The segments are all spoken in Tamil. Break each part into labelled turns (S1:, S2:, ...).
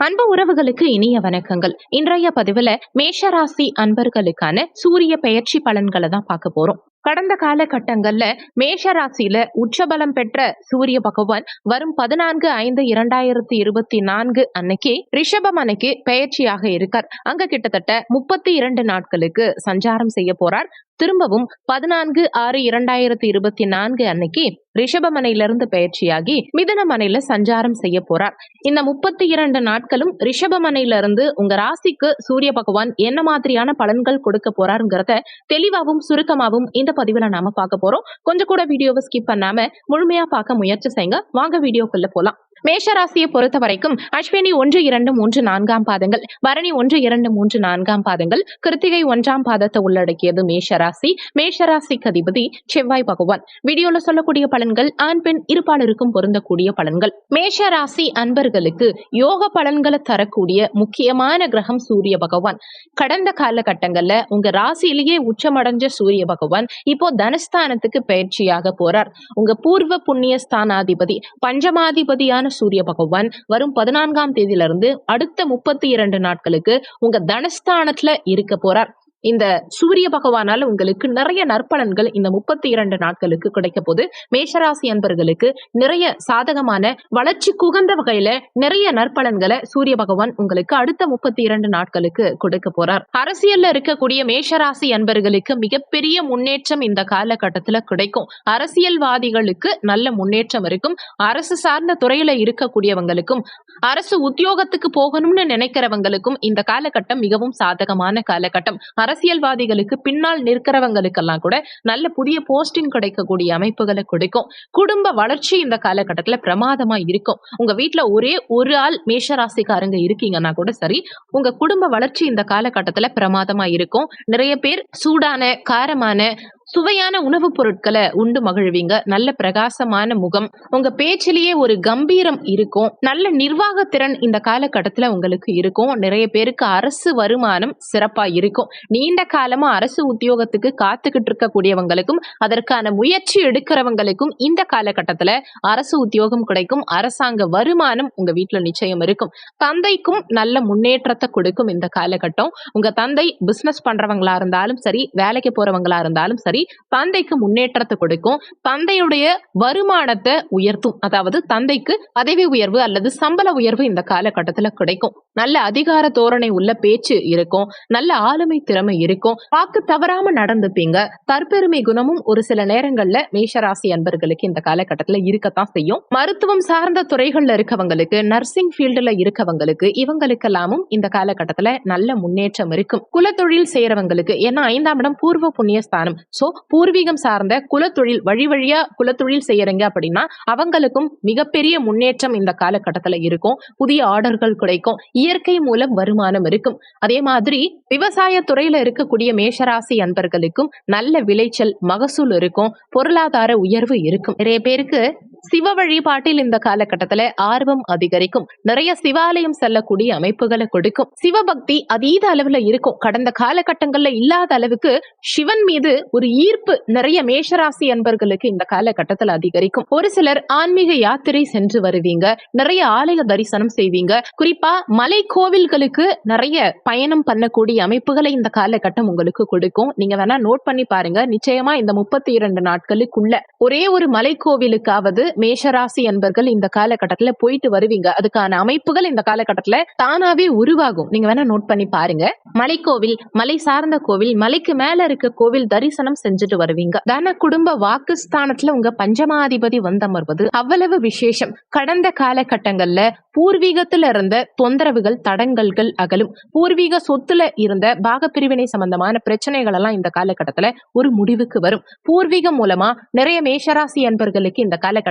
S1: அன்பு உறவுகளுக்கு இனிய வணக்கங்கள். இன்றைய பதிவுல மேஷராசி அன்பர்களுக்கான சூரிய பெயர்ச்சி பலன்களை தான் பார்க்க போறோம். கடந்த காலகட்டங்கள்ல மேஷ ராசியில உச்சபலம் பெற்ற சூரிய பகவான் வரும் பதினான்கு ஐந்து இரண்டாயிரத்தி இருபத்தி நான்கு அன்னைக்கு ரிஷபம் அன்னைக்கு பயிற்சியாக இருக்கார். அங்க கிட்டத்தட்ட முப்பத்தி இரண்டு நாட்களுக்கு சஞ்சாரம் செய்ய போறார். திரும்பவும் பதினான்கு ஆறு இரண்டாயிரத்தி இருபத்தி நான்கு அன்னைக்கு ரிஷபமனையிலிருந்து பயிற்சியாகி மிதனமனையில சஞ்சாரம் செய்ய போறார். இந்த முப்பத்தி இரண்டு நாட்களும் ரிஷபமனையிலிருந்து உங்க ராசிக்கு சூரிய பகவான் என்ன மாதிரியான பலன்கள் கொடுக்க போறாருங்கிறத தெளிவாகவும் சுருக்கமாகவும் இந்த பதிவுல நாம பார்க்க போறோம். கொஞ்சம் கூட வீடியோவை ஸ்கிப் பண்ணாம முழுமையா பார்க்க முயற்சி செய்யுங்க. வாங்க வீடியோக்குள்ள போலாம். மேஷராசியை பொறுத்த வரைக்கும் அஸ்வினி ஒன்று இரண்டு மூன்று நான்காம் பாதங்கள் பரணி ஒன்று இரண்டு மூன்று நான்காம் பாதங்கள் கிருத்திகை ஒன்றாம் பாதத்தை உள்ளடக்கியது மேஷராசி. மேஷராசிக்கு அதிபதி செவ்வாய் பகவான். வீடியோல சொல்லக்கூடிய பலன்கள் ஆண் பெண் இருப்பாளருக்கும் பொருந்தக்கூடிய பலன்கள். மேஷராசி அன்பர்களுக்கு யோக பலன்களை தரக்கூடிய முக்கியமான கிரகம் சூரிய பகவான். கடந்த காலகட்டங்கள்ல உங்க ராசியிலேயே உச்சமடைஞ்ச சூரிய பகவான் இப்போ தனஸ்தானத்துக்கு பயிற்சியாக போறார். உங்க பூர்வ புண்ணிய ஸ்தானாதிபதி பஞ்சமாதிபதியான சூரிய பகவான் வரும் பதினான்காம் தேதியிலிருந்து அடுத்த முப்பத்தி இரண்டு நாட்களுக்கு உங்க தனஸ்தானத்துல இருக்க போறார். இந்த சூரிய பகவானால உங்களுக்கு நிறைய நற்பலன்கள் இந்த முப்பத்தி இரண்டு நாட்களுக்கு கிடைக்க போது மேஷராசி அன்பர்களுக்கு நிறைய சாதகமான வளர்ச்சி குகந்த வகையில நிறைய நற்பலன்களை சூரிய பகவான் உங்களுக்கு அடுத்த முப்பத்தி இரண்டு நாட்களுக்கு கொடுக்க போறார். அரசியல்ல இருக்கக்கூடிய மேஷராசி அன்பர்களுக்கு மிகப்பெரிய முன்னேற்றம் இந்த காலகட்டத்துல கிடைக்கும். அரசியல்வாதிகளுக்கு நல்ல முன்னேற்றம் இருக்கும். அரசு சார்ந்த துறையில இருக்கக்கூடியவங்களுக்கும் அரசு உத்தியோகத்துக்கு போகணும்னு நினைக்கிறவங்களுக்கும் இந்த காலகட்டம் மிகவும் சாதகமான காலகட்டம். அரசியல்வாதிகளுக்கு பின்னால் நிற்கிறவங்களுக்கெல்லாம் கூட நல்ல புதிய போஸ்டிங் கிடைக்கக்கூடிய அமைப்புகளை கொடுக்கும். குடும்ப வளர்ச்சி இந்த காலகட்டத்தில் பிரமாதமா இருக்கும். உங்க வீட்டுல ஒரே ஒரு ஆள் மேஷராசிக்காரங்க இருக்கீங்கன்னா கூட சரி உங்க குடும்ப வளர்ச்சி இந்த காலகட்டத்தில் பிரமாதமா இருக்கும். நிறைய பேர் சூடான காரமான சுவையான உணவுப் பொருட்களை உண்டு மகிழ்வீங்க. நல்ல பிரகாசமான முகம். உங்க பேச்சிலேயே ஒரு கம்பீரம் இருக்கும். நல்ல நிர்வாக திறன் இந்த காலகட்டத்துல உங்களுக்கு இருக்கும். நிறைய பேருக்கு அரசு வருமானம் சிறப்பா இருக்கும். நீண்ட காலமா அரசு உத்தியோகத்துக்கு காத்துக்கிட்டு இருக்கக்கூடியவங்களுக்கும் அதற்கான முயற்சி எடுக்கிறவங்களுக்கும் இந்த காலகட்டத்துல அரசு உத்தியோகம் கிடைக்கும். அரசாங்க வருமானம் உங்க வீட்டுல நிச்சயம் இருக்கும். தந்தைக்கும் நல்ல முன்னேற்றத்தை கொடுக்கும் இந்த காலகட்டம். உங்க தந்தை பிசினஸ் பண்றவங்களா இருந்தாலும் சரி வேலைக்கு போறவங்களா இருந்தாலும் சரி தந்தைக்கு முன்னேற்றத்தை கொடுக்கும். தந்தையுடைய வருமானத்தை உயர்த்தும். அதாவது தந்தைக்கு பதவி உயர்வு அல்லது சம்பள உயர்வு இந்த காலகட்டத்தில் கிடைக்கும். நல்ல அதிகார தோரணை உள்ள பேச்சு இருக்கும். நல்ல ஆளுமை திறமை இருக்கும். வாக்கு தவறாம நடந்துப்பீங்க. தற்பெருமை குணமும் ஒரு சில நேரங்கள்ல மேஷராசி அன்பர்களுக்கு இந்த காலகட்டத்துல இருக்கத்தான் செய்யும். மருத்துவம் சார்ந்த துறைகள்ல இருக்கவங்களுக்கு நர்சிங் ஃபீல்டுல இருக்கவங்களுக்கு இவங்களுக்கெல்லாமும் இந்த காலகட்டத்துல நல்ல முன்னேற்றம் இருக்கும். குலத்தொழில் செய்யறவங்களுக்கு ஏன்னா ஐந்தாம் இடம் பூர்வ புண்ணிய ஸ்தானம் சோ பூர்வீகம் சார்ந்த குலத்தொழில் வழி வழியா குலத்தொழில் செய்யறீங்க அப்படின்னா அவங்களுக்கும் மிகப்பெரிய முன்னேற்றம் இந்த காலகட்டத்துல இருக்கும். புதிய ஆர்டர்கள் கிடைக்கும். இயற்கை மூலம் வருமானம் இருக்கும். அதே மாதிரி விவசாய துறையில இருக்கக்கூடிய மேஷராசி அன்பர்களுக்கும் நல்ல விளைச்சல் மகசூல் இருக்கும். பொருளாதார உயர்வு இருக்கும். நிறைய பேருக்கு சிவ வழிபாட்டில் இந்த காலகட்டத்துல ஆர்வம் அதிகரிக்கும். நிறைய சிவாலயம் செல்லக்கூடிய அமைப்புகளை கொடுக்கும். சிவபக்தி அதீத அளவுல இருக்கும். கடந்த காலகட்டங்கள்ல இல்லாத அளவுக்கு சிவன் மீது ஒரு ஈர்ப்பு நிறைய மேஷராசி அன்பர்களுக்கு இந்த காலகட்டத்துல அதிகரிக்கும். ஒரு சிலர் ஆன்மீக யாத்திரை சென்று வருவீங்க. நிறைய ஆலய தரிசனம் செய்வீங்க. குறிப்பா மலை கோவில்களுக்கு நிறைய பயணம் பண்ணக்கூடிய அமைப்புகளை இந்த காலகட்டம் உங்களுக்கு கொடுக்கும். நீங்க வேணா நோட் பண்ணி பாருங்க. நிச்சயமா இந்த முப்பத்தி இரண்டு நாட்களுக்குள்ள ஒரே ஒரு மலை கோவிலுக்காவது மேஷராசி அன்பர்கள் இந்த காலகட்டத்துல போயிட்டு வருவீங்க. அதுக்கான அமைப்புகள் இந்த காலகட்டத்துல தானாவே உருவாகும். நீங்க வேணா நோட் பண்ணி பாருங்க. மலைக்கோவில் மலை சார்ந்த கோவில் மலைக்கு மேல இருக்க கோவில் தரிசனம் செஞ்சுட்டு வருவீங்க. தன குடும்ப வாக்குஸ்தானத்துல உங்க பஞ்சமாதிபதி வந்தமர்வது அவ்வளவு விசேஷம். கடந்த காலகட்டங்கள்ல பூர்வீகத்துல இருந்த தொந்தரவுகள் தடங்கல்கள் அகலும். பூர்வீக சொத்துல இருந்த பாகப்பிரிவினை சம்பந்தமான பிரச்சனைகள் எல்லாம் இந்த காலகட்டத்துல ஒரு முடிவுக்கு வரும். பூர்வீகம் மூலமா நிறைய மேஷராசி அன்பர்களுக்கு இந்த காலகட்டம்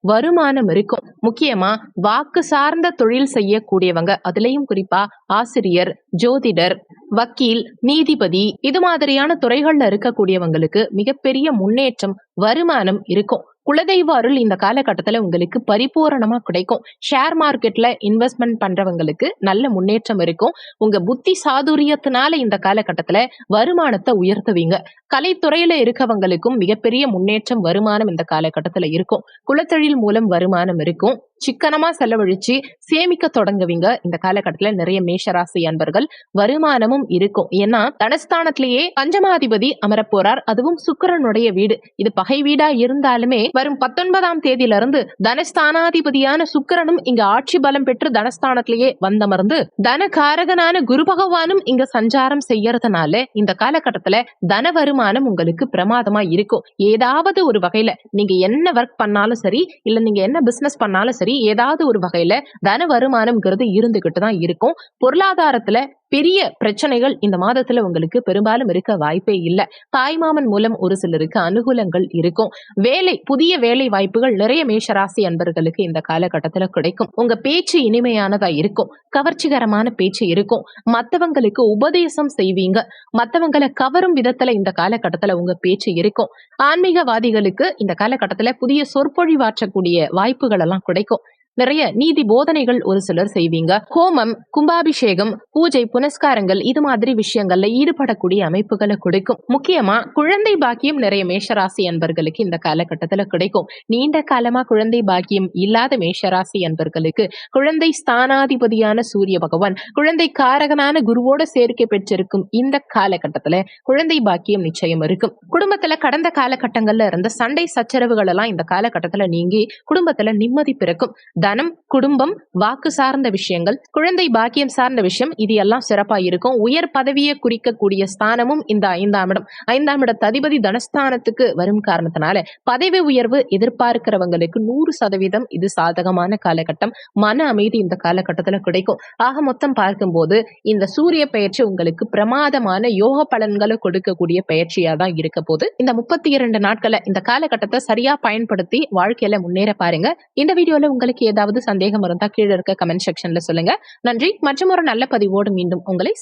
S1: வருமானம் இருக்கும். முக்கியமா வாக்கு சார்ந்த தொழில் செய்யக்கூடியவங்க. அதுலயும் குறிப்பா ஆசிரியர் ஜோதிடர் வக்கீல் நீதிபதி இது மாதிரியான துறைகள்ல இருக்கக்கூடியவங்களுக்கு மிகப்பெரிய முன்னேற்றம் வருமானம் இருக்கும். குலதெய்வ அருள் இந்த காலகட்டத்துல உங்களுக்கு பரிபூரணமா கிடைக்கும். ஷேர் மார்க்கெட்ல இன்வெஸ்ட்மெண்ட் பண்றவங்களுக்கு நல்ல முன்னேற்றம் இருக்கும். உங்க புத்தி சாதுரியத்தினால இந்த காலகட்டத்துல வருமானத்தை உயர்த்துவீங்க. கலைத்துறையில இருக்கவங்களுக்கும் மிகப்பெரிய முன்னேற்றம் வருமானம் இந்த காலகட்டத்துல இருக்கும். குலத்தொழில் மூலம் வருமானம் இருக்கும். சிக்கனமா செலவழிச்சு சேமிக்க தொடங்குவீங்க. இந்த காலகட்டத்துல நிறைய மேஷராசி அன்பர்கள் வருமானமும் இருக்கும். ஏன்னா தனஸ்தானத்திலேயே பஞ்சமாதிபதி அமரப்போறார். அதுவும் சுக்கிரனுடைய வீடு. இது பகை வீடா இருந்தாலுமே வரும் பத்தொன்பதாம் தேதியிலிருந்து தனஸ்தானாதிபதியான சுக்கரனும் இங்க ஆட்சி பலம் பெற்று தனஸ்தானத்திலேயே வந்தமர்ந்து தனகாரகனான குரு பகவானும் இங்க சஞ்சாரம் செய்யறதுனால இந்த காலகட்டத்துல தன வருமானம் உங்களுக்கு பிரமாதமா இருக்கும். ஏதாவது ஒரு வகையில நீங்க என்ன ஒர்க் பண்ணாலும் சரி இல்ல நீங்க என்ன பிசினஸ் பண்ணாலும் சரி ஏதாவது ஒரு வகையில தன வருமானம்ங்கிறது இருந்துகிட்டு தான் இருக்கும். பொருளாதாரத்துல பெரிய பிரச்சனைகள் இந்த மாதத்துல உங்களுக்கு பெரும்பாலும் இருக்க வாய்ப்பே இல்லை. தாய்மாமன் மூலம் ஒரு சிலருக்கு அனுகூலங்கள் இருக்கும். வேலை புதிய வேலை வாய்ப்புகள் நிறைய மேஷராசி அன்பர்களுக்கு இந்த காலகட்டத்தில் கிடைக்கும். உங்க பேச்சு இனிமையானதா இருக்கும். கவர்ச்சிகரமான பேச்சு இருக்கும். மற்றவங்களுக்கு உபதேசம் செய்வீங்க. மற்றவங்களை கவரும் விதத்துல இந்த காலகட்டத்துல உங்க பேச்சு இருக்கும். ஆன்மீகவாதிகளுக்கு இந்த காலகட்டத்துல புதிய சொற்பொழிவாற்றக்கூடிய வாய்ப்புகள் எல்லாம் கிடைக்கும். நிறைய நீதி போதனைகள் ஒரு சிலர் செய்வீங்க. ஹோமம் கும்பாபிஷேகம் பூஜை புனஸ்காரங்கள் இது மாதிரி விஷயங்கள்ல ஈடுபடக்கூடிய அமைப்புகளை கொடுக்கும். முக்கியமா குழந்தை பாக்கியம் நிறைய மேஷராசி அன்பர்களுக்கு இந்த காலகட்டத்துல கிடைக்கும். நீண்ட காலமா குழந்தை பாக்கியம் இல்லாத மேஷராசி அன்பர்களுக்கு குழந்தை ஸ்தானாதிபதியான சூரிய பகவான் குழந்தை காரகனான குருவோட சேர்க்கை பெற்றிருக்கும் இந்த காலகட்டத்துல குழந்தை பாக்கியம் நிச்சயம் இருக்கும். குடும்பத்துல கடந்த காலகட்டங்கள்ல இருந்த சண்டை சச்சரவுகள் எல்லாம் இந்த காலகட்டத்துல நீங்கி குடும்பத்துல நிம்மதி பிறக்கும். தனம் குடும்பம் வாக்கு சார்ந்த விஷயங்கள் குழந்தை பாக்கியம் சார்ந்த விஷயம் இது எல்லாம் சிறப்பா இருக்கும். உயர் பதவியை குறிக்கக்கூடிய ஸ்தானமும் இந்த ஐந்தாம் இடம். ஐந்தாம் இட அதிபதி தனஸ்தானத்துக்கு வரும் காரணத்தினால பதவி உயர்வு எதிர்பார்க்கிறவங்களுக்கு நூறு சதவீதம் இது சாதகமான காலகட்டம். மன அமைதி இந்த காலகட்டத்தில் கிடைக்கும். ஆக மொத்தம் பார்க்கும்போது இந்த சூரிய பயிற்சி உங்களுக்கு பிரமாதமான யோக பலன்களை கொடுக்கக்கூடிய பயிற்சியா தான் இருக்க போது இந்த முப்பத்தி இரண்டு நாட்களை இந்த காலகட்டத்தை சரியா பயன்படுத்தி வாழ்க்கையில முன்னேற பாருங்க. இந்த வீடியோல உங்களுக்கு ஏதாவது சந்தேகம் இருந்தால் கீழே இருக்க கமெண்ட் செக்ஷன்ல சொல்லுங்க. நன்றி. மற்றும் ஒரு நல்ல பதிவோடு மீண்டும் உங்களை